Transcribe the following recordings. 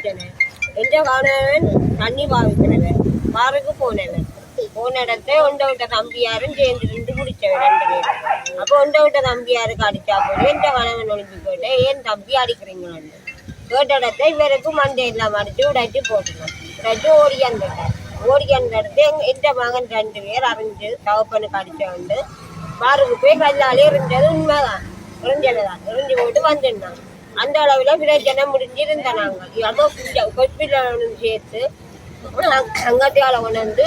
எந்த காணவன்? தண்ணி பாவிக்கிறவன் பாருக்கு போனவன் போன இடத்த ஒண்ட விட்ட தம்பியாரும் சேர்ந்து நின்று குடிச்சவன் ரெண்டு பேரும். அப்போ ஒண்ட விட்ட தம்பியாருக்கு அடிச்சா போது எந்த கணவன் ஒழிஞ்சு போயிட்டு? ஏன் தம்பி அடிக்கிறீங்களான்னு கேட்ட இடத்த இவருக்கு மண்டை எல்லாம் அடிச்சு உடைச்சு போட்டுருவோம் உடைச்சு ஓடி ஓடியாந்த ஓடி அந்த இடத்த எங்க எந்த மகன் ரெண்டு பேர் அறிஞ்சு தகப்பனுக்கு அடிச்ச வந்து பாருக்கு போய் கல்லாலே இருந்தது உண்மைதான். தான். இறிஞ்சு போட்டு வந்துருந்தாங்க அந்த அளவுல பிரச்சனை முடிஞ்சிருந்த நாங்கள் அதோ ஹாஸ்பிட்டலும் சேர்த்து அங்கத்தியால கொண்டு வந்து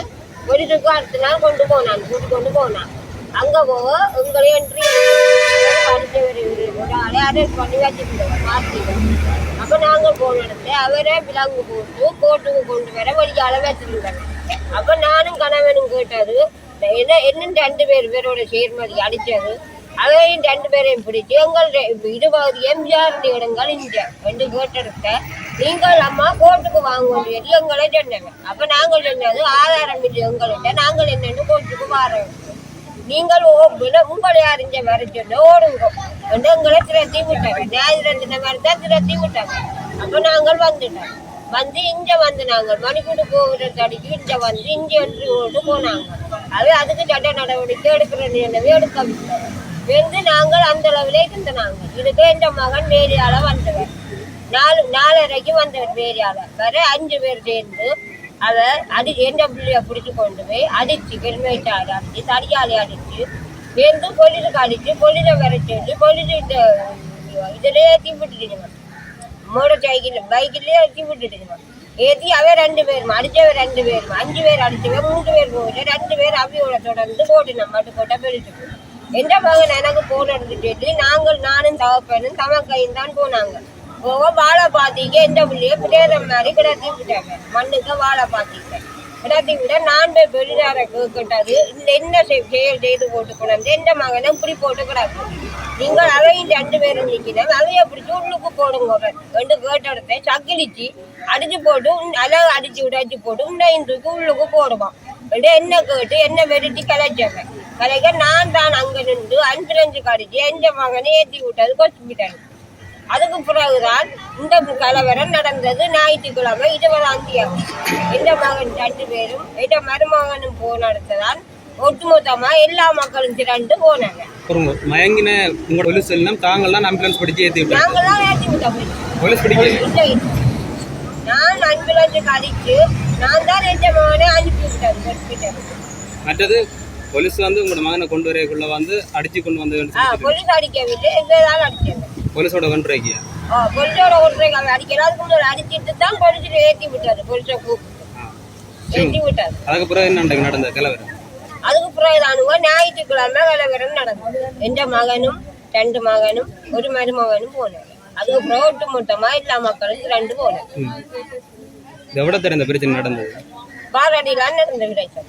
ஒரு அடுத்த நாள் கொண்டு போனான் கூட்டி கொண்டு போனான். அங்கே போக உங்களே என்ட்ரி படிச்சவர் ஒரு ஆளை அரெஸ்ட் பண்ணி வச்சுருந்தோம் மாற்றிட்டோம் அப்போ நாங்கள் போன இடத்துல அவரே விலங்கு போட்டு கோர்ட்டுக்கு கொண்டு வர வழியால் வச்சிருந்தாங்க அப்போ நானும் கணவனும் கேட்டது என்ன என்னன்னு ரெண்டு பேர் பேரோட சேர்மதி அடித்தது அவையும் ரெண்டு பேரையும் பிடிச்சு எங்கள் இருபது எம்ஜிஆர் இடங்கள் இந்த ரெண்டு கேட்டிருக்க நீங்கள் அம்மா கோர்ட்டுக்கு வாங்குவோம் வேண்டியது எங்களை சொன்னவன் அப்போ நாங்கள் சொன்னது ஆதாரம் இல்லை எங்கள்கிட்ட நாங்கள் என்னென்னு கோர்ட்டுக்கு வர நீங்கள் உங்களை அறிஞ்ச வர சொன்ன ஓடுங்க. எங்களை திரத்தி விட்டாங்க ஞாயிறு மாதிரி தான் திரத்தி விட்டாங்க அப்போ நாங்கள் வந்துட்டோம். வந்து இங்க வந்து நாங்கள் மணிக்கூடு போகிற தடிக்கு இங்க வந்து இங்க ஒன்று போனாங்க. அது அதுக்கு சட்ட நடவடிக்கை எடுக்கிறது என்னவே எடுக்க எடுக்கவில்லை. என்று நாங்கள் அந்த அளவிலே இருந்த நாங்கள் இதுக்கு எந்த மகன் வேலையால வந்தவர். நாலு நாலரைக்கு வந்தவர் வேலையால வர அஞ்சு பேர் சேர்ந்து அவர் அடி எந்த பிள்ளைய பிடிச்சு கொண்டு போய் அடிச்சு ஹெல்மெட்டால் அடிச்சு தடியாலே அடிச்சு வந்து போலீஸுக்கு அடிச்சு போலீஸை வர சொல்லி போலீஸ் இந்த இதிலே ஏற்றி விட்டுட்டீங்க. மோட்டர் சைக்கிள் பைக்கிலேயே ஏற்றி விட்டுட்டீங்க. ஏற்றி அவன் ரெண்டு பேரும் அடித்தவன் ரெண்டு பேரும் அஞ்சு பேர் அடித்தவன் மூணு பேர் போயிட்டு ரெண்டு பேர் அவியோட தொடர்ந்து போட்டினோம் மட்டும் போட்டால் பெருசுக்கு எந்த மகன் எனக்கு போனது சொல்லி நாங்கள் நானும் தகப்பனும் தமக்கையும் தான் போனாங்க. போக வாழை பாத்திக்க எந்த பிள்ளைய பிள்ளையற மாதிரி கிடத்தி விட்டாங்க. மண்ணுக்கு வாழை பாத்திக்க கிடத்தி விட நான் போய் வெளிநாட கேட்கட்டது. இந்த என்ன செயல் செய்து போட்டு கொண்டு எந்த மகனை இப்படி போட்டு கிடக்கு நீங்கள் அவையும் ரெண்டு பேரும் நிற்கிறோம் அவையை பிடிச்சி உள்ளுக்கு போடுங்க ரெண்டு கேட்ட சக்கிலிச்சு அடிச்சு போட்டு உன் அழகு அடிச்சு உடைச்சு போட்டு உன்னையும் உள்ளுக்கு போடுவான். என்ன கேட்டு என்ன வெடிட்டு கலைச்சவன்? கலைக்க நான் தான் அங்க நின்று அன்புலஞ்சு கடிச்சு எந்த மகனை ஏற்றி விட்டது ஹாஸ்பிட்டல் அதுக்கு பிறகுதான் இந்த கலவரம் நடந்தது. ஞாயிற்றுக்கிழமை இருபதாம் தேதி. எந்த மகன் ரெண்டு பேரும் எந்த மருமகனும் போன இடத்துதான் ஒட்டுமொத்தமா எல்லா மக்களும் திரண்டு போனாங்க. மயங்கின உங்களோட போலீஸ் எல்லாம் தாங்கள்லாம் ஆம்புலன்ஸ் பிடிச்சி ஏற்றி விட்டாங்க. நாங்களாம் ஏற்றி விட்டோம். போலீஸ் பிடிக்கல. இல்லை நான் அன்புலஞ்சு கடிச்சு நான் தான் எந்த மகனை அனுப்பி விட்டேன். மற்றது போலீஸ் வந்து உங்களோட மகனை கொண்டு வரக்குள்ள வந்து அடிச்சு கொண்டு வந்து போலீஸ் அடிக்கவில்லை எங்களால் அடிச்சது போலீஸோட கொண்டுறாக்கியா ஆ போலீஸோட ஒன்றை அடிக்கல அதுக்கு முன்னாடி அடிச்சிட்டு தான் போலீஸில் ஏற்றி விட்டாரு. போலீஸை கூப்பிட்டு. ஏற்றி விட்டாரு. அதுக்கு பிறகு என்ன நடந்தது? நடந்த கலவரம்? அதுக்கு பிறகுதானுங்க ஞாயிற்றுக்கிழமை கலவரம் நடந்தது. எந்த மகனும் ரெண்டு மகனும் ஒரு மருமகனும் போனாங்க அதுக்கு பிறகு ஒட்டு மொத்தமா எல்லா மக்களும் ரெண்டு இது எவ்வளோ தெரிந்த பிரச்சனை நடந்தது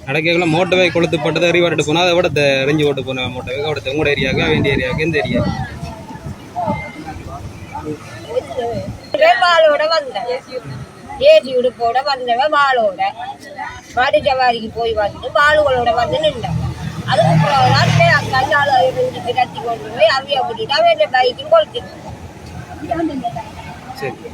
நடக்கக்குள்ள மோட்டோவை கொளுத்து போட்டதை ரீவாட்டு போனால் அதை விட எரிஞ்சு ஓட்டு போன மோட்டோவை அவட உங்களோட ஏரியாவுக்கு வேண்டிய ஏரியாவுக்கு எந்த ஏரியா வாளோட வந்தேன். ஏசி உடுப்போட வந்தவன் வாளோட மாட்டு சவாரிக்கு போய் வந்து வாளுகளோட வந்து நின்றேன். அதுக்கு இருந்து கட்டி கொண்டு போய் அவிய கூட்டிட்டு அவன் பைக்கும் கொளுத்திட்டு சரி.